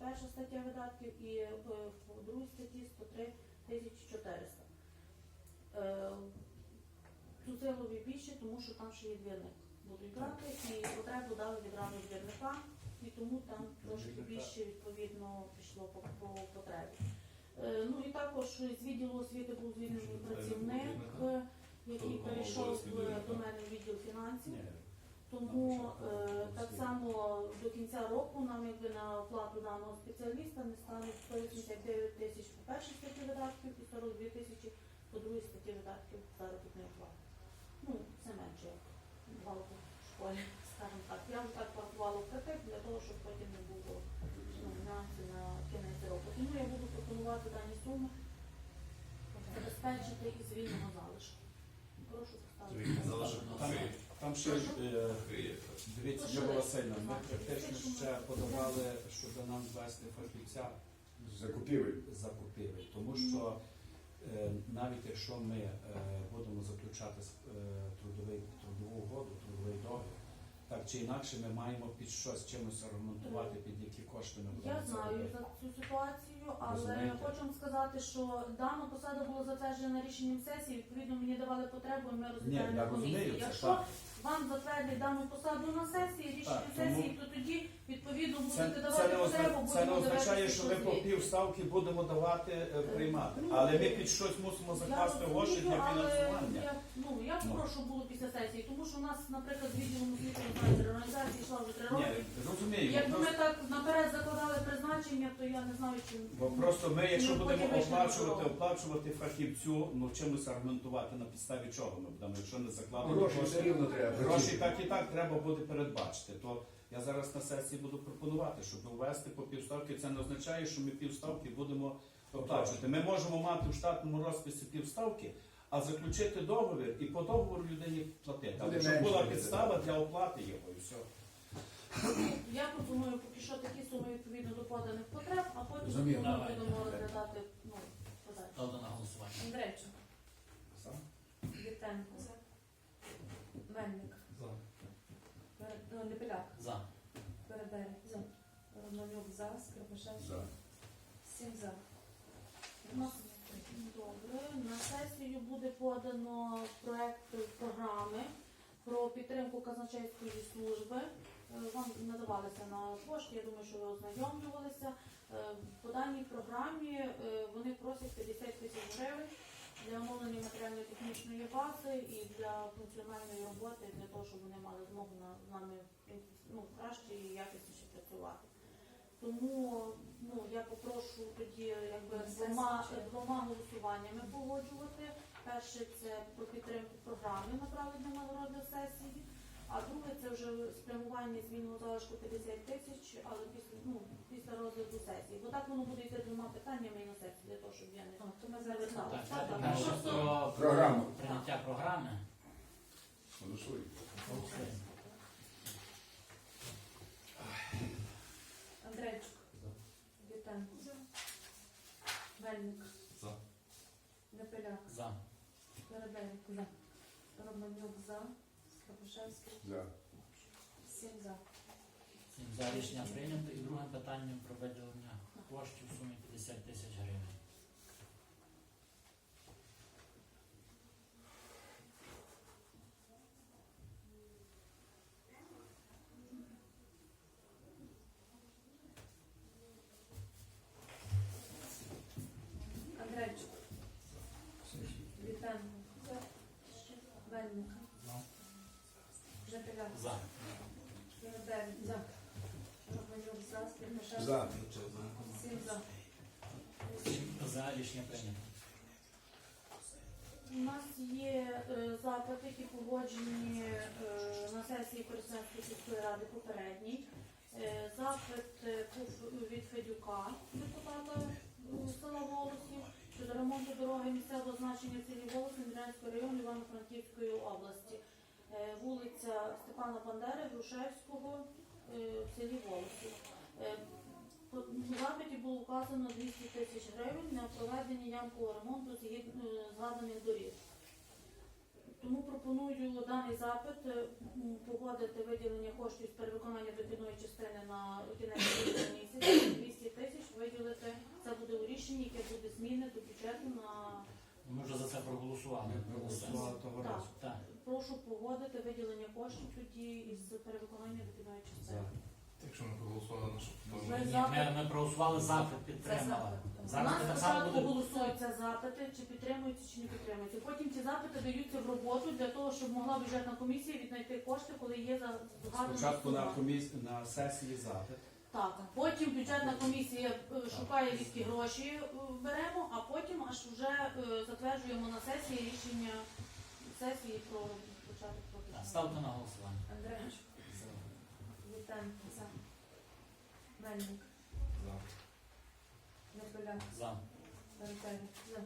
перша стаття видатків, і в, в другій статті 103 тисячі 400. Е, Цуцилові більше, тому що там ще є двірник. Будуть брати і потребу дали відразу двірника, і тому там трошки більше відповідно пішло по, по потребі. Е, Ну і також з відділу освіти був звільнений працівник, е, який перейшов до мене в відділ фінансів. Тому е, так само до кінця року нам якби на оплату даного спеціаліста не стане 189 тисяч по першій статті видатків і 42 тисячі по другій статті видатків заробітної плати. Ну, це менше як балку в школі, скажімо так. Я вже так порахувала впритик для того, щоб потім не було ну, нюансів на кінець року. Тому я буду пропонувати дані суми забезпечити і звільнено залишок. Прошу поставити. Залишок на там- ще е, дивіться, що Васильівна, ми практично ще подавали, щоб нам ввести фахівця Закупівель. закупівель, тому що е, навіть якщо ми е, будемо заключати е, трудовий трудову угоду, трудовий договір, так чи інакше ми маємо під щось чимось аргументувати, під які кошти ми будемо Я знаю за цю ситуацію, але Розумієте? хочу вам сказати, що дана посада була затверджена рішенням сесії. Відповідно, мені давали потребу, і ми Ні, розглядаємо я на розумію комісії. це, Якщо так. вам затвердять дану посаду на сесії, рішення Так, тому- сесії, то тоді відповідно Це, будете це, давати не озна- потребу, це не будемо означає, що ми по півставки будемо давати е, приймати. Ну, Але ми під щось мусимо закласти гроші для фінансування. Я, ну, я Ну. прошу було після сесії, тому що у нас, наприклад, відділом освіти знаєте, йшла вже три Ні, роки. розумію. Якби просто- ми так наперед закладали призначення, то я не знаю, чи Бо просто ми, якщо Ми будемо потім оплачувати, оплачувати фахівцю, ну чимось аргументувати на підставі чого ми будемо, якщо не закладемо Гроші все рівно треба. Гроші так і так треба буде передбачити. То я зараз на сесії буду пропонувати, щоб ввести по півставки. Це не означає, що ми півставки будемо оплачувати. Ми можемо мати в штатному розписі півставки, а заключити договір і по договору людині платити. Але Буде щоб менше була підстава для оплати його і все. Я пропоную поки що такі суми відповідно до поданих потреб, а потім Розумію. ми Давай. будемо розглядати ну, подальше. На голосування. Андрейчук, Вітенко, Мельник, Перед- ну, Лепеляк, За. Переберeg, Романюк за, Скрипашевський, За. сім за. Добре. На сесію буде подано проект програми про підтримку казначейської служби. Вам надавалися на пошті, я думаю, що ви ознайомлювалися. Е, По даній програмі е, вони просять 50 тисяч гривень для оновлення матеріально-технічної бази і для функціональної роботи, для того, щоб вони мали змогу на- з нами ну, краще і якісніше працювати. Тому ну, я попрошу тоді якби двома, двома голосуваннями погоджувати. Перше це про підтримку програми направлення на розгляд сесії, а друге це вже спрямування змінного залишку 50 тисяч, але після, ну, після розгляду сесії. Бо так воно буде йти двома питаннями і на сесії, для того, щоб я не То ми завертала. Так, Так, так. перше про Програму. прийняття програми. Голосуємо. Андрейчук, Вітенко, Мельник, За. Непеляк, За. Переберeg, Романюк за, За. сім за. Всім за рішення прийнято. І друге питання про виділення коштів у сумі 50 тисяч гривень. Андрейчук, Вітенко, Мельник, Непеляк, За. Переберeg, за. Романюк за, Скапушевський, За. сім за. Всім за рішення прийнято. У нас є е, запити, які погоджені е, на сесії Коростенської сільської ради попередній. Е, запит від Федюка, депутата села Волосів, щодо ремонту дороги місцевого значення селі Волосів Мідрянського району Івано-Франківської області. Вулиця Степана Бандери, Грушевського е, в селі Волосів. У запиті було вказано 200 тисяч гривень на проведення ямкового ремонту згідно е, згаданих доріг. Тому пропоную даний запит е, погодити виділення коштів з перевиконання дохідної частини на кінець місяця. 200 тисяч виділити. Це буде у рішенні, яке буде зміни до бюджету на ми вже за це проголосували. Проголосували того разу. Так. Прошу погодити виділення коштів тоді із перевиконання дохідної частини. Якщо ми проголосували на що Ми Ні, Ми, ми проголосували запит, підтримали. У Зараз нас так само спочатку будемо. голосуються запити, чи підтримуються, чи не підтримуються. Потім ці запити даються в роботу для того, щоб могла бюджетна комісія віднайти кошти, коли є за Спочатку на сума. коміс... на сесії запит. Так, потім бюджетна комісія е, шукає звідки гроші е, беремо, а потім аж вже е, затверджуємо на сесії рішення сесії про початок Так. Ставте на голосування. Андрейович, Вітенко. Мельник, За. Неполяк, За. Перетель, за.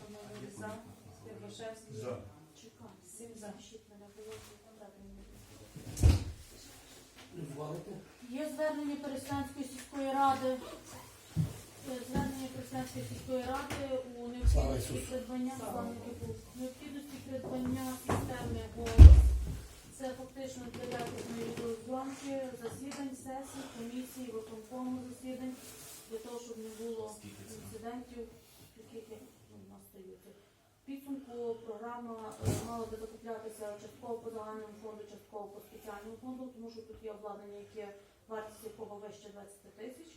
Романович, за. Скирбашевський, За. Чекай, сім за. Щит мене. Є звернення Переселенської сільської ради. Звернення Переселенської сільської ради у необхідності придбання був необхідності придбання системи. Це фактично для якісної відеозйомки, засідань, сесій, комісій, виконкому засідань, для того, щоб не було інцидентів, які ну, у нас стаються. Підсумку програма е, мала би закуплятися частково по загальному фонду, частково по спеціальному фонду, тому що тут є обладнання, яке вартість якого вище 20 тисяч.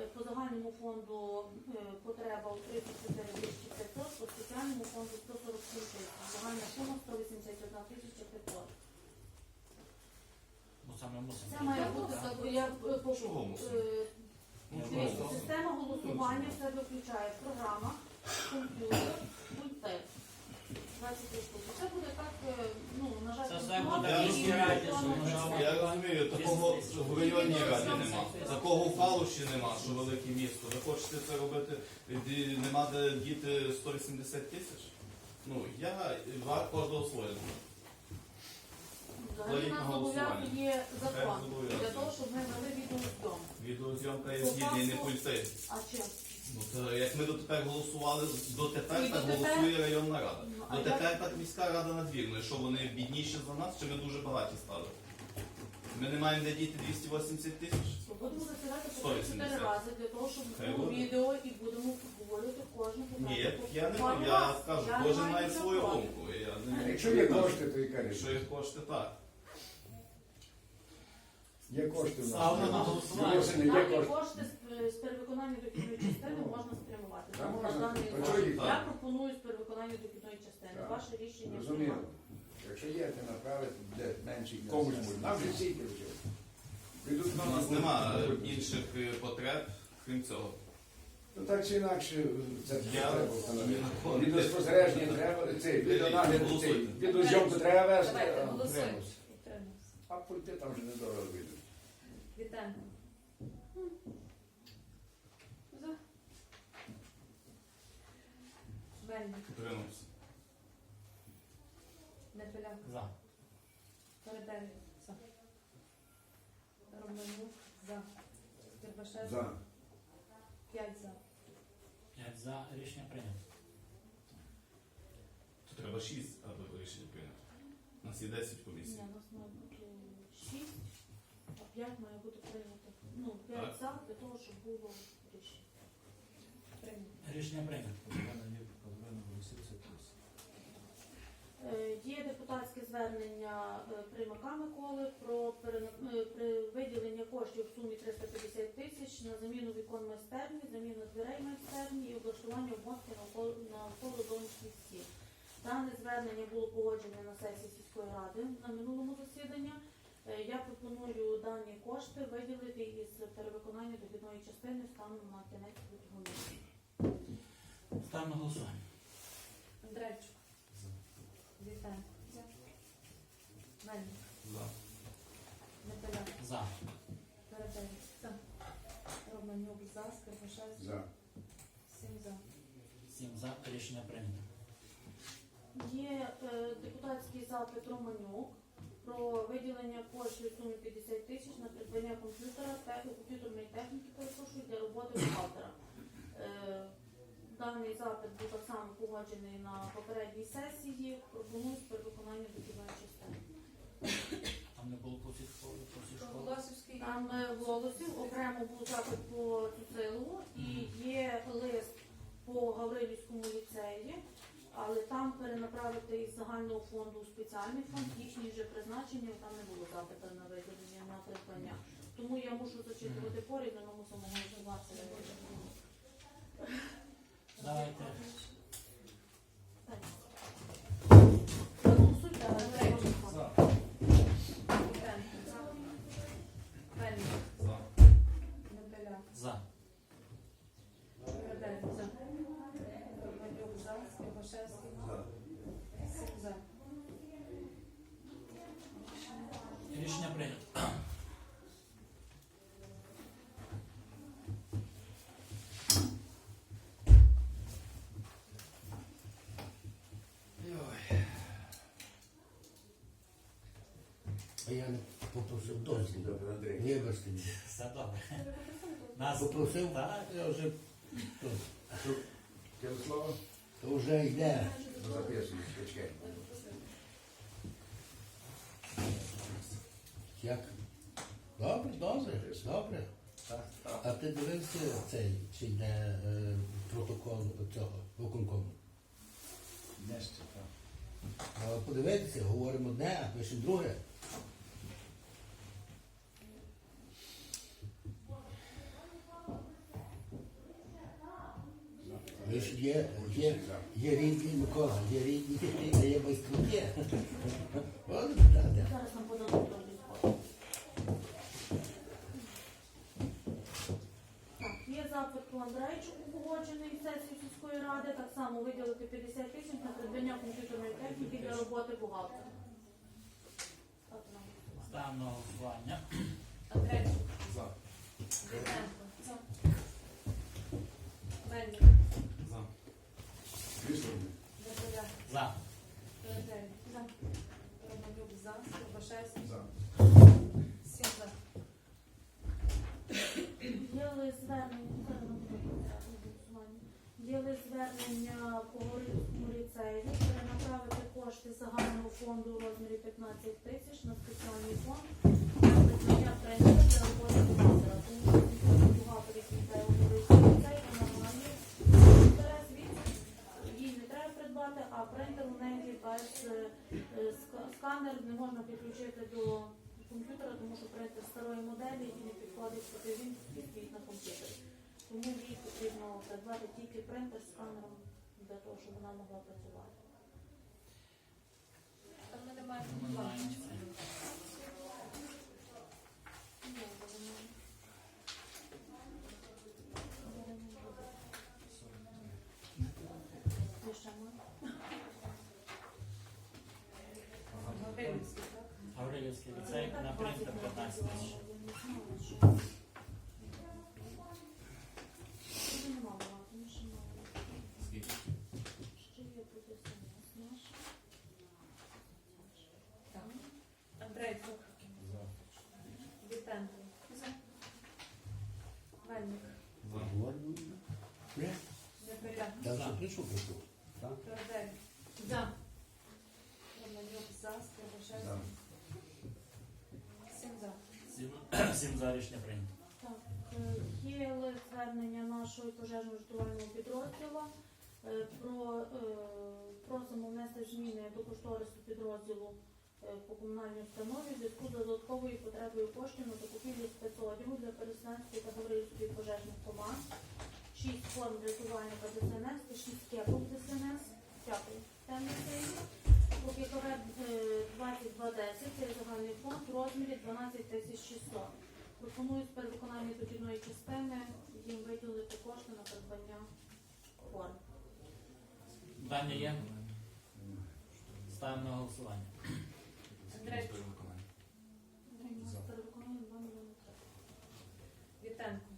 Е, По загальному фонду е, потреба у 34 тисячі 500, по спеціальному фонду 147 тисяч. Загальна сума 181 тисяча 500. Це мусимо. Це має бути я е, по- Чого мусимо? е, Ну, Дивіться. Система голосування в себе включає програма, комп'ютер, пульти. 23 штуки. Це буде так, е, ну, на жаль, Це все буде. Я розумію, такого в районній раді нема. Такого фалу ще нема, що велике місто. Ви хочете це робити, де нема де діти 180 тисяч? Ну, я кожного своє. Взагалі нас зобов'язаний є закон для того, щоб ми вели відеозйом. Відеозйомка є згідний, не пульти. А чим? Ну, то як ми дотепер голосували, І дотепер так дотепер? голосує районна рада. Ну, а Дотепер так міська рада надвірна. Що вони бідніші за нас, чи ми дуже багаті стали? Ми не маємо де діти 280 тисяч? Будемо засідати по 180. 4 рази для того, щоб Хай було буде. відео і будемо обговорювати кожну Ні, я не я кажу, кожен має свою думку. Я не- Якщо є кошти, то яка Якщо є кошти, так. Є кошти в нас. Ставлю на голосування. Є Дані кошти. кошти з- з перевиконання дохідної частини можна спрямувати. Та Тому можна. на даний Та чого їх? Я пропоную з перевиконання дохідної частини. Так. Ваше рішення Розуміло. приймати. Якщо є, то направити для менших Комусь можна. Нам вже всі вже. Прийдуть У нас немає інших е, потреб, крім цього. Ну так чи інакше, це Я- треба встановити. Я- Відеоспостереження треба, цей, відеонагляд, цей, Голосуйте. відеозйомку треба вести. Давайте, а, голосуємо. А пульти там вже недорого вийдуть. Вітенко. За. Мельник. Утримався. Неполяк. За. Передель. За. Романюк. За. Скирбашев. За. П'ять за. П'ять за. Рішення прийнято. То треба 6, аби рішення прийняти. У нас є 10 Ні, комісій. у нас 5 має бути прийнято. Ну, 5 за, для того, щоб було рішення. Рішення прийнято. Е, Є депутатське звернення е, Примака Миколи про перена- е, виділення коштів в сумі 350 тисяч на заміну вікон майстерні, заміну дверей майстерні і облаштування обмотки навколо навколо домських стін. Дане звернення було погоджене на сесії сільської ради на минулому засіданні. Е, Я пропоную дані кошти виділити із перевиконання дохідної частини станом на кінець лютого місяця. Ставимо на голосування. Андрейчук. Вітенко. Мельник. За. Неполяк. За. За. Романюк за, Скрипашевський. За. Сім за. Сім за. Рішення прийнято. Є е, депутатський запит Романюк про виділення коштів в сумі 50 тисяч на придбання комп'ютера та комп'ютерної техніки, перепрошую, для роботи бухгалтера. Е, Даний запит був так само погоджений на попередній сесії. Пропоную з перевиконання дохідної частини. Там не було по школі. Голосівський. Там е, голосів окремо був запит по Цуцилову і є лист по Гаврилівському ліцеї, але там перенаправити із загального фонду у спеціальний фонд, їхні вже призначення, там не було запита на виділення на придбання. Тому я мушу зачитувати поряд, але мусимо голосувати. Давайте. Голосуйте, але треба За. За. За. Рішення прийнято. А я не попросив дозвіл. Добре, Андрій. Вибачте мені. Все добре. Нас Попросив, Так. я вже, то, Тебе слово? то вже йде. Ну, Записуй, чекай. Як? Добре, добре, добре. Так, так. А ти дивився цей, чи йде е, протокол цього виконкому? Не ще, так. А подивитися, говоримо одне, а пишемо друге. Є, є, є рідні Микола, є рідні, а є майструки. Так, так. Зараз нам відходу. Так, є запит по Андрейчуку погоджений сесії сільської ради, так само виділити 50 тисяч на придбання комп'ютерної техніки для роботи бухгалтера. Ставимо голосування. Андрейчук. За. Діденко. За. Мельник. За. Висловлюй. Дебеля. За. Передень. За. Романюк. За. Скорбашевський. За. Сім за. Є звернення, по Горівському перенаправити кошти загального фонду у розмірі 15 тисяч на спеціальний фонд для придбання принтера для роботи їй не треба придбати, а принтер у неї без е, ска- сканер не можна підключити до комп'ютера, тому що принтер старої моделі і не підходить поки він комп'ютері. Тому їй потрібно придбати тільки принтер з сканером для того, щоб вона могла працювати. Ми не маємо. Гаврилівський ліцей на принтер 15 тисяч. Скільки? Андрейчук. Вітенко. Мельник. За. Ні? Я вже прийшов прийшов. Передень. За. Романюк. За. За. Рішення прийнято. Так, е, є лист звернення нашого пожежно-рятувального підрозділу. Е, Про, е, просимо внести зміни до кошторису підрозділу е, по комунальній установі в зв'язку з додатковою потребою коштів на закупівлю спецодягу для переселенської та Гаврилівської пожежних команд. Шість форм рятувальника ДСНС та шість кепок ДСНС. Дякую. Темний сині. По е, 2210 це загальний фонд в розмірі 12 тисяч 600. Пропоную з перевиконання дохідної частини їм виділити кошти на придбання форм. Питання є? Ставимо на голосування. Андрей. Перевиконання. З перевиконанням 2 мільйони треба. Вітенко.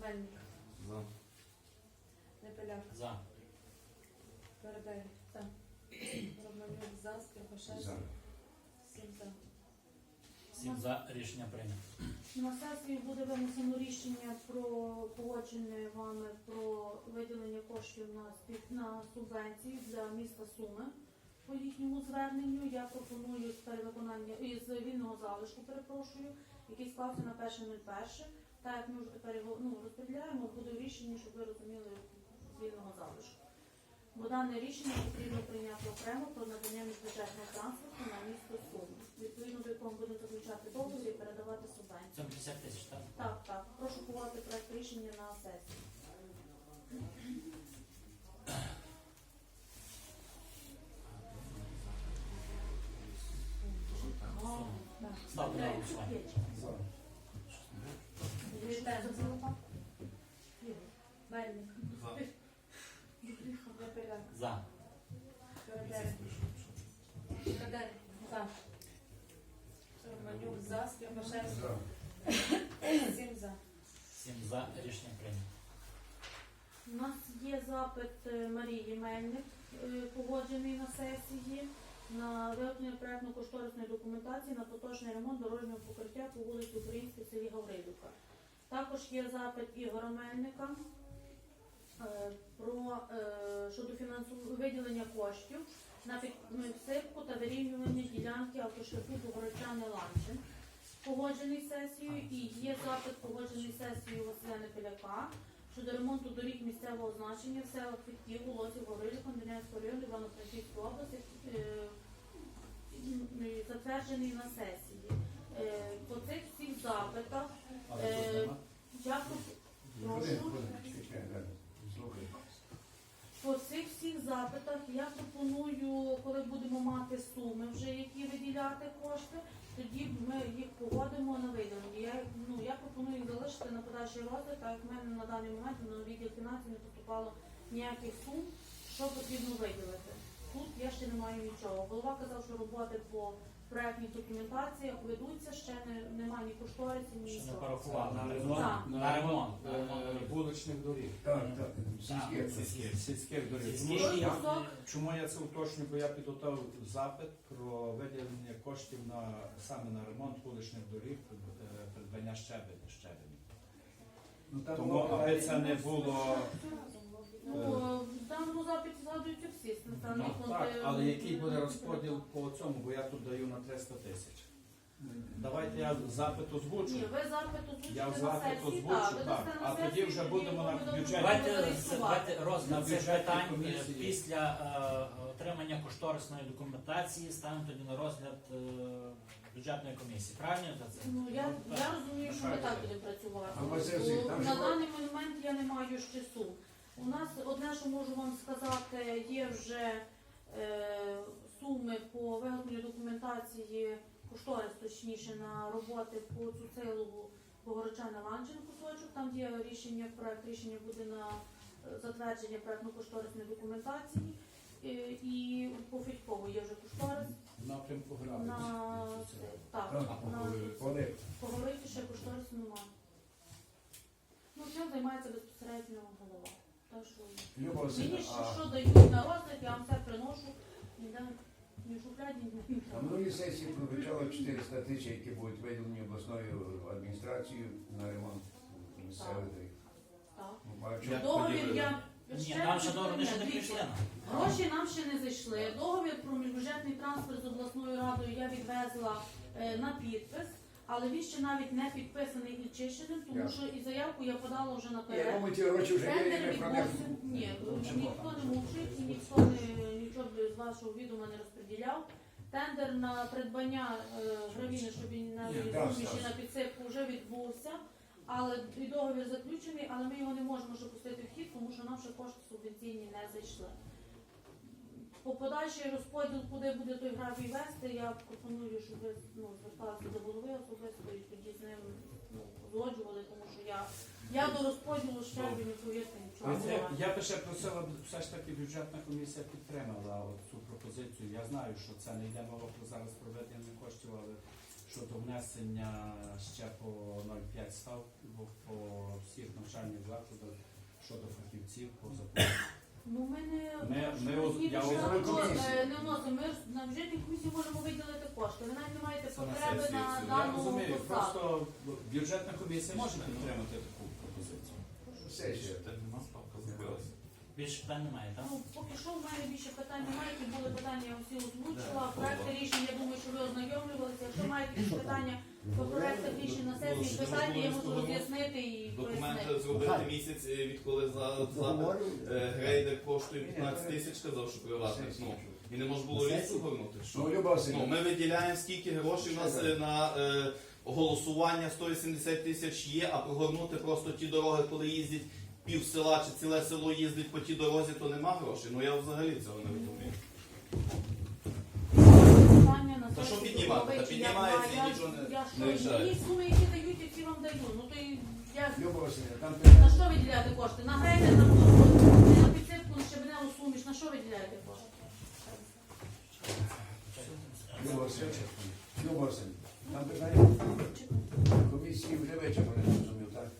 Мельник. За. Непеляк. За. Передай. За. Романюк. За. Скрипашевський. За. За. Сім за рішення прийнято. На сесії буде винесено рішення про погодження вами про виділення коштів на спів... на субвенції для міста Суми по їхньому зверненню. Я пропоную з перевиконання із вільного залишку, перепрошую, який склався на 1.01. Так як ми вже тепер його ну, розподіляємо, буде в рішенні, щоб ви розуміли з вільного залишку. Бо дане рішення потрібно прийняти окремо про надання міжбюджетного транспорту на місто Суми, відповідно до якого будемо заключати договір і передавати субвенцію. Це 50 тисяч, так? Так, так. Прошу ховати проект рішення на сесію. Ставлю на голосування. Мельник. За. Гребеляк. За. Гребеляк. Кадарь. За. Романюк за, Скрипашевський. За. Сім за. Сім за. Рішення прийнято. У нас є запит е, Марії Мельник, е, погоджений на сесії, на виготовлення проєктно-кошторисної документації на поточний ремонт дорожнього покриття по вулиці Українській селі Гаврилівка. Також є запит Ігора Мельника е, про щодо виділення коштів на підсипку та вирівнювання ділянки автошляху Богородчани Ланчин. Погоджений сесією і є запит погоджений сесією Василя Непеляка щодо ремонту доріг місцевого значення в селах Фітків, Лосів, Горилі, Кондинецького району, Івано-Франківської області, е, затверджений на сесії. Е, По цих всіх запитах Е, я прошу Хвилин, хвилин, чекай, да. Слухай. По цих всіх запитах я пропоную, коли будемо мати суми вже, які виділяти кошти, тоді ми їх погодимо на виділення. Я, ну, я пропоную їх залишити на подальший розгляд, так як в мене на даний момент на відділ фінансів не поступало ніяких сум, що потрібно виділити. Тут я ще не маю нічого. Голова казав, що роботи по проектній документації ведуться, ще не, немає ні кошторисів, ні Ще не нічого. порахували. На На ремонт, Так. На ремонт. На е, вуличних доріг. Так, так. Сільських доріг. Тому що я- Кусок. Чому я це уточнюю? Бо я підготував запит про виділення коштів на саме на ремонт вуличних доріг, е, придбання щебеня, щебеню. Ну, там Тому аби це не було Ну, в даному запиті згадуються всі ну, так, але який буде розподіл по цьому, бо я тут даю на 300 тисяч. Давайте я запит озвучу. Ні, ви запит озвучите Я на запит сесії, озвучу, так, ви так. дасте А тоді сесії, вже будемо на ми бюджеті. Давайте, реєструвати. давайте На розгляд цих бюджетній питань е, комісії. після е, отримання кошторисної документації ставимо тоді на розгляд е, бюджетної комісії. Правильно я за це? Ну, я, я розумію, що ми так будемо працювати. А на сесії Бо там на що? даний момент я не маю ще сум. У нас одне, що можу вам сказати, є вже е, суми по виготовленню документації, кошторис точніше на роботи по Цуцилову Богородчана Ланчин кусочок. Там є рішення, проект рішення буде на е, затвердження проектно-кошторисної документації. Е, І по Федькову є вже кошторис напрямку на граду. так, на поговорити ще кошторису немає. Ну, цим займається безпосередньо голова. Так що мені ще а що дають на розгляд, я вам все приношу. Ніде ні в шухляді, ні в на минулій сесії прозвучало 400 тисяч, які будуть виділені обласною адміністрацією на ремонт місцевих доріг. Так. Ну? Як Договір поділили? я Ні, нам ще договір ще не Дивіться, прийшли. Гроші нам ще не зайшли. Договір про міжбюджетний транспорт з обласною радою я відвезла е, на підпис, але він ще навіть не підписаний і чищеним, тому що і заявку я подала вже Ні, наперед. ну, ми ті гроші вже є, Тендер ми про них. відбувся. Ні, ніхто не мовчить і ніхто не нічого з вашого відома не розподіляв. Тендер на придбання е, гравіни, щоб він на Ні, суміші на підсипку вже відбувся. Але і договір заключений, але ми його не можемо ще пустити в хід, тому що нам ще кошти субвенційні не зайшли. По подальший розподіл, куди буде той графій вести, я пропоную, щоб ви ну, зверталися до голови особисто і тоді з ним ну, узгоджували, тому що я, я до розподілу ще не повірте нічого. не Я, маю. я би ще просила, все ж таки бюджетна комісія підтримала от цю пропозицію. Я знаю, що це не йде мова про зараз проведення коштів, але щодо внесення ще по 0,5 став по всіх навчальних закладах щодо фахівців по закону. Ну, ми не Ми- ми ви оз- я озвучу ми, комісію. не вносимо. Ми ж на бюджетній комісії можемо виділити кошти. Ви навіть не маєте Це на потреби сесії на все. Я дану розумію, посаду. просто бюджетна комісія може підтримати таку пропозицію. Сесія. Ще нема. Більше питань немає, так? Ну, поки що в мене більше питань немає, які були питання, я всі озвучила. Проекти рішень, я думаю, що ви ознайомлювалися. Якщо маєте якісь питання по проектах рішень на сесії, питання я можу роз'яснити і Документи пояснити. зробити місяць, е, відколи за запит е, грейдер коштує 15 тисяч, казав, що приватник. Ну, і не можна було ліс повернути. Ну, Що? Люба Ну, ми виділяємо скільки грошей у нас е, на е, голосування 180 тисяч є, а прогорнути просто ті дороги, коли їздять пів села чи ціле село їздить по тій дорозі, то нема грошей. Ну я взагалі цього не розумію. На Та що піднімати? Та піднімається і нічого не- я, я що, рішає. Ну, які дають, які вам даю. Ну то я на що виділяти кошти? На грейдер, на посудку, на підсипку, на щебеневу суміш, на що виділяти кошти? Любов Василівна, Любов Василівна, там питання комісії вже вичерпане, зрозумів, так?